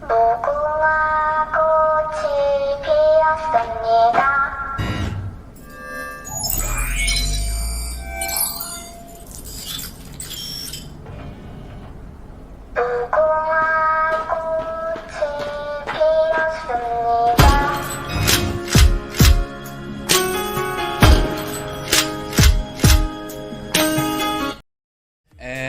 무궁화 꽃이 피었습니다. 무궁화 꽃이 피었습니다.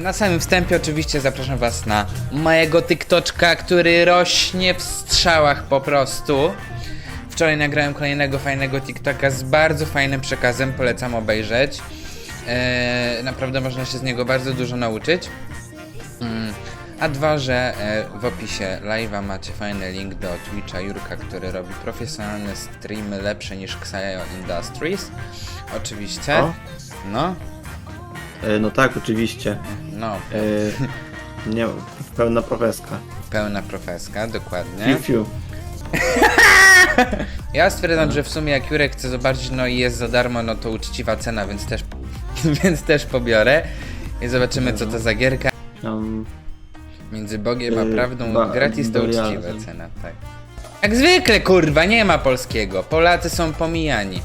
Na samym wstępie oczywiście zapraszam was na mojego TikToczka, który rośnie w strzałach po prostu. Wczoraj nagrałem kolejnego fajnego TikToka z bardzo fajnym przekazem, polecam obejrzeć. E, naprawdę można się z niego bardzo dużo nauczyć. Mm, A dwa, że e, w opisie live'a macie fajny link do Twitcha Jurka, który robi profesjonalne streamy lepsze niż Xayo Industries. Oczywiście. No, No tak, oczywiście. no, E, nie, pełna profeska. pełna profeska, dokładnie. Fiu, fiu. Ja stwierdzam, że w sumie jak Jurek chce zobaczyć, no i jest za darmo, no to uczciwa cena, więc też, więc też pobiorę. I zobaczymy co to za gierka. Um, Między Bogiem a Yy, prawdą ba- gratis to uczciwa cena, tak. Jak zwykle, kurwa, nie ma polskiego. Polacy są pomijani.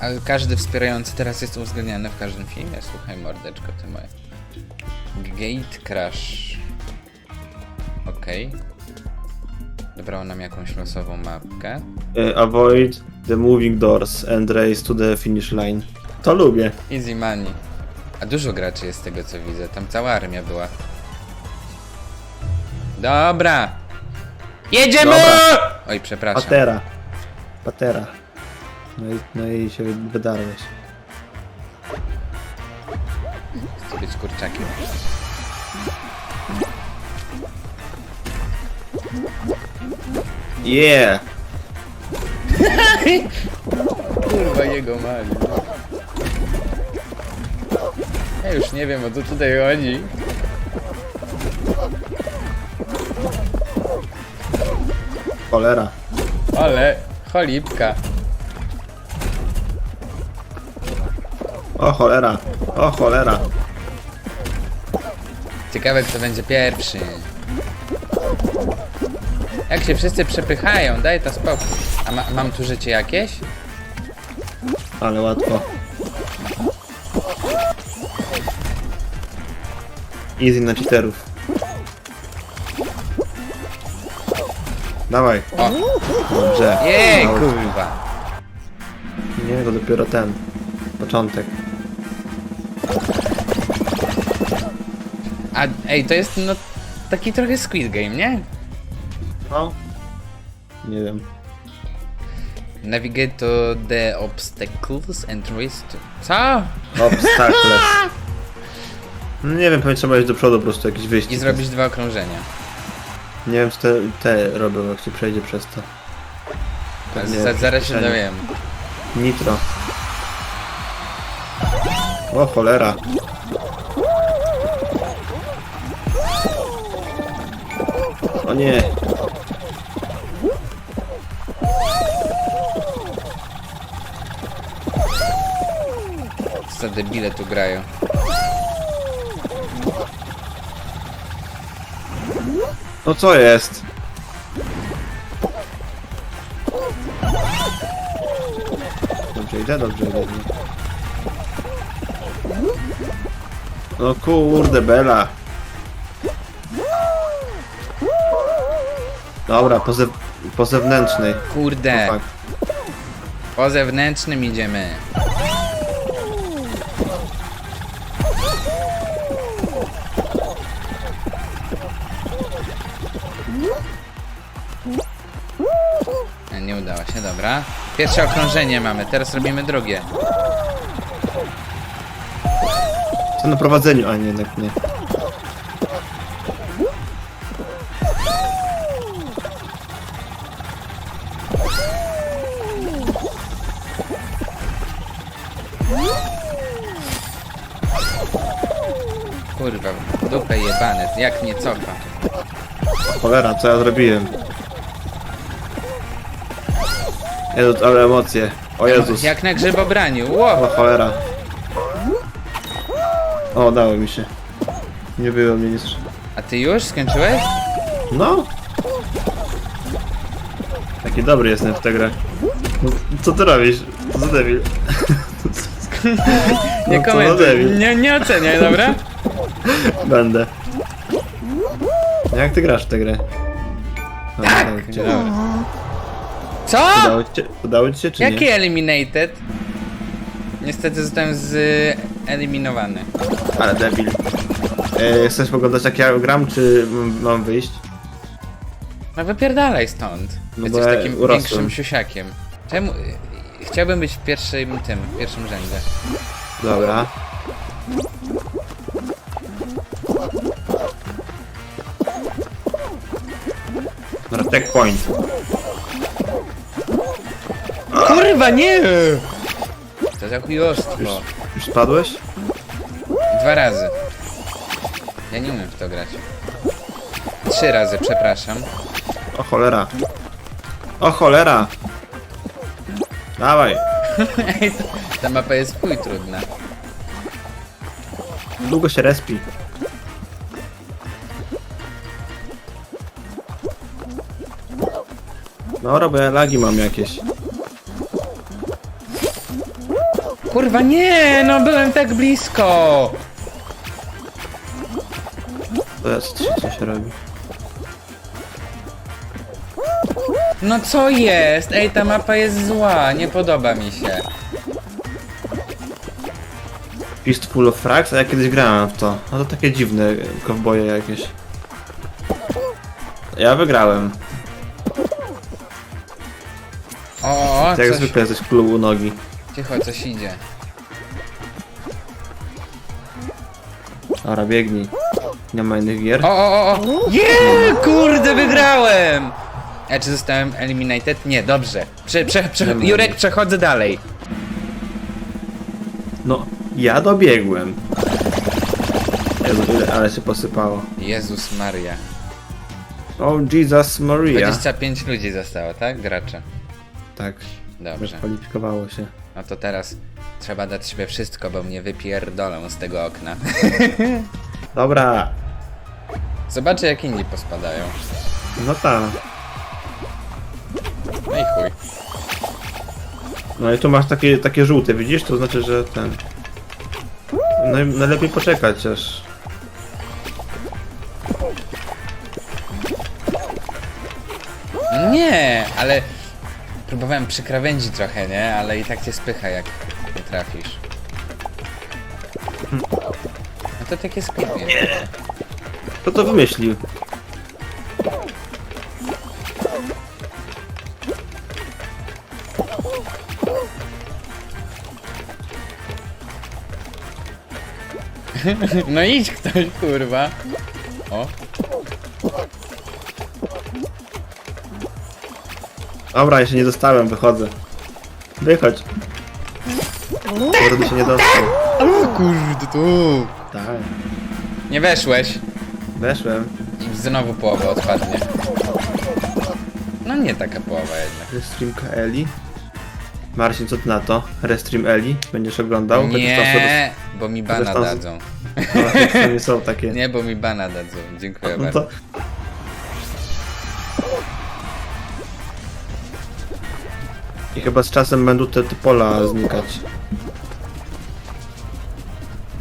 Ale każdy wspierający teraz jest uwzględniany w każdym filmie. Słuchaj, mordeczko, ty moje. Gate Crash. Okej. Dobrał nam jakąś losową mapkę. e, avoid the moving doors and race to the finish line. To lubię. Easy money. A dużo graczy jest z tego co widzę. Tam cała armia była. Dobra. Jedziemy! Dobra. Oj, przepraszam. Patera. Patera. No i, no i się wydarłeś. Chcę być kurczakiem. Yeah! Kurwa jego mali. Ja już nie wiem o co tutaj chodzi. Cholera. Ale cholipka. O cholera. O cholera. Ciekawe kto będzie pierwszy. Jak się wszyscy przepychają, daj to spokój. A ma, mam tu życie jakieś? Ale łatwo. Easy na cheaterów. Dawaj. O, Dobrze. jej Mało. kurwa. Nie, to dopiero ten. Początek. A ej, to jest no taki trochę Squid Game, nie? No. Nie wiem. Navigate to the obstacles and race to... Co? Obstacles. No nie wiem, pewnie trzeba iść do przodu po prostu jakiś wyjście. I zrobić dwa okrążenia. Nie wiem, co te, te robią, jak się przejdzie przez to. Pewnie Z, zaraz się dowiem. Nitro. O cholera. O nie. Co debile tu grają. No co jest? Dobrze idę, dobrze idę. No kurde, Bela. Dobra, po, zew po zewnętrznej. Kurde, Tak. po zewnętrznym idziemy. Nie udało się, dobra. Pierwsze okrążenie mamy, teraz robimy drugie. Na prowadzeniu? A nie, jednak nie. Kurwa, w dupę jebane, jak nie cofa. Cholera, co ja zrobiłem? Jezus, ale emocje. O Jezus. Jak na grzybobraniu, O ło! cholera. O, dało mi się. Nie było mnie nic. A ty już skończyłeś? No, Taki dobry jestem w tę grę. No, co ty robisz? Co za debil? Nie No, komentuj, debil. nie, nie oceniaj, dobra? Będę. Jak ty grasz w tę grę? No, tak. Dobry. Co? Udało ci, się- udało ci się czy Jaki nie? eliminated? Niestety zostałem zeliminowany. Ale debil. E, chcesz poglądać jak ja gram, czy m- mam wyjść? No wypierdalaj stąd. No Jesteś bo ja takim urosłem. większym siusiakiem. Czemu? Chciałbym być w pierwszym tym, w pierwszym rzędzie. Dobra. Dobra, checkpoint. Kurwa, nie! To za chujostwo. Spadłeś? Dwa razy. Ja nie umiem w to grać. Trzy razy, przepraszam. O cholera. O cholera! Dawaj. Ej, ta mapa jest chuj trudna. Długo się respi. Bo ja lagi mam jakieś. Kurwa, nie! No byłem tak blisko! To jest co się robi. No co jest? Ej, ta mapa jest zła, nie podoba mi się. Fistful of Frags? A ja kiedyś grałem w to. No to takie dziwne kowboje jakieś. Ja wygrałem. O, Jak coś... zwykle jesteś klubu nogi. Cicho, coś idzie. Dobra, biegnij. Nie ma innych gier? O, o, o, o! Nie, kurde, wygrałem! A czy zostałem eliminated? Nie, dobrze. Prze, prze, prze. Jurek, przechodzę dalej. No, ja dobiegłem. Jezu, ile- ale się posypało. Jezus Maria. Oh Jesus Maria. 25 ludzi zostało, tak? Gracze. Tak, Dobrze. kwalifikowało się. No to teraz trzeba dać sobie wszystko, bo mnie wypierdolą z tego okna. Dobra, Zobaczę jak inni pospadają. no tak. No i chuj. No i tu masz takie, takie żółte, widzisz? To znaczy, że ten... No i najlepiej poczekać aż... Nie, ale próbowałem przykrawędzić trochę, nie? Ale i tak cię spycha jak nie trafisz. No to takie sklepie. Kto to wymyślił? No idź ktoś, kurwa. O, Dobra, jeszcze nie dostałem, wychodzę. Wychodź. Kurde się nie dostał. kurde tu. Tak. Nie weszłeś. Weszłem. I znowu połowa odpadnie. No nie taka połowa jednak. Restreamka Eli. Marcin, co ty na to? Restream Eli? Będziesz oglądał? Będziesz tam Nie, bo mi bana tam- dadzą. No, są takie. Nie, bo mi bana dadzą. Dziękuję No bardzo. to... I chyba z czasem będą te, te pola znikać.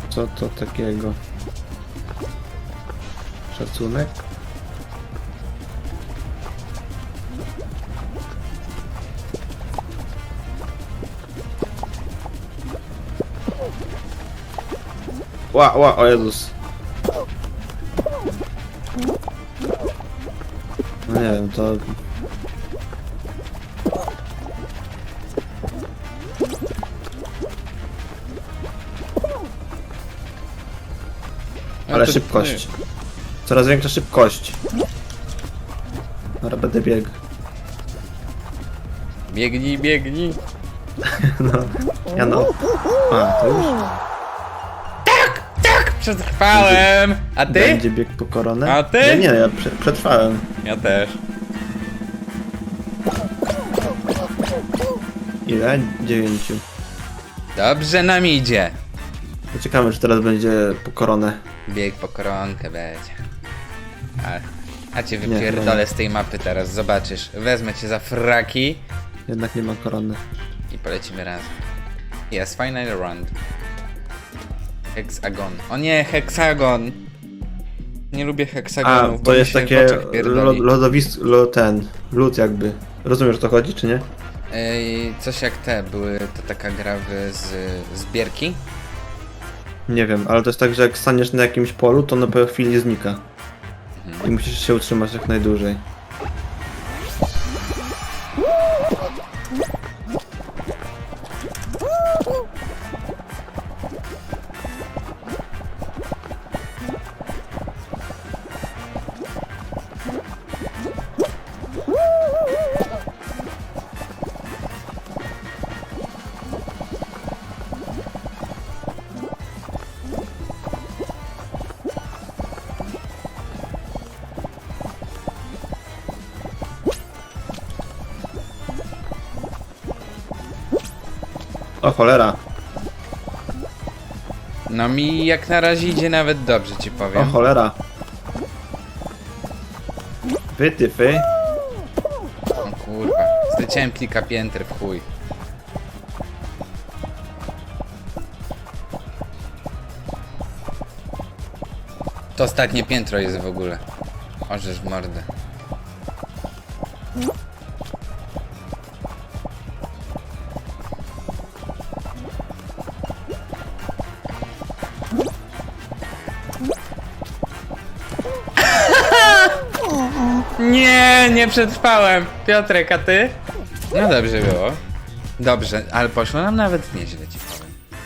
Co to takiego? Szacunek? Ła, ła, o Jezus. No nie wiem, to... Ale to- szybkość. Coraz większa szybkość. Dobra, będę biegł. Biegnij, biegnij. No. Ja no. A, to już Przetrwałem! A ty? będzie bieg po koronę. A ty? Nie, nie, ja prze, przetrwałem. Ja też. Ile? Dziewięciu. Dobrze nam idzie. Ciekawe, czy teraz będzie po koronę. Bieg po koronkę będzie. Ale A cię Nie, wypierdolę nie. z tej mapy teraz, zobaczysz. Wezmę cię za fraki Jednak nie ma korony. i polecimy razem. Yes, final round. Hexagon. O nie, heksagon! Nie lubię A, heksagonów, bo to mi jest się w takie oczach lo, pierdoli. lodowisko, lo, ten, lód jakby. Rozumiesz o to chodzi, czy nie? Ej, coś jak te były, to taka gra w z, zbierki. Nie wiem, ale to jest tak, że jak staniesz na jakimś polu, to na po chwili znika. I musisz się utrzymać jak najdłużej. O cholera, No mi jak na razie idzie nawet dobrze, ci o powiem. cholera. Wytyfy. O kurwa, zleciałem kilka pięter w chuj. To ostatnie piętro jest w ogóle. Orzesz w mordę. Nie, przetrwałem. Piotrek, a ty? No dobrze było. Dobrze, ale poszło nam nawet nieźle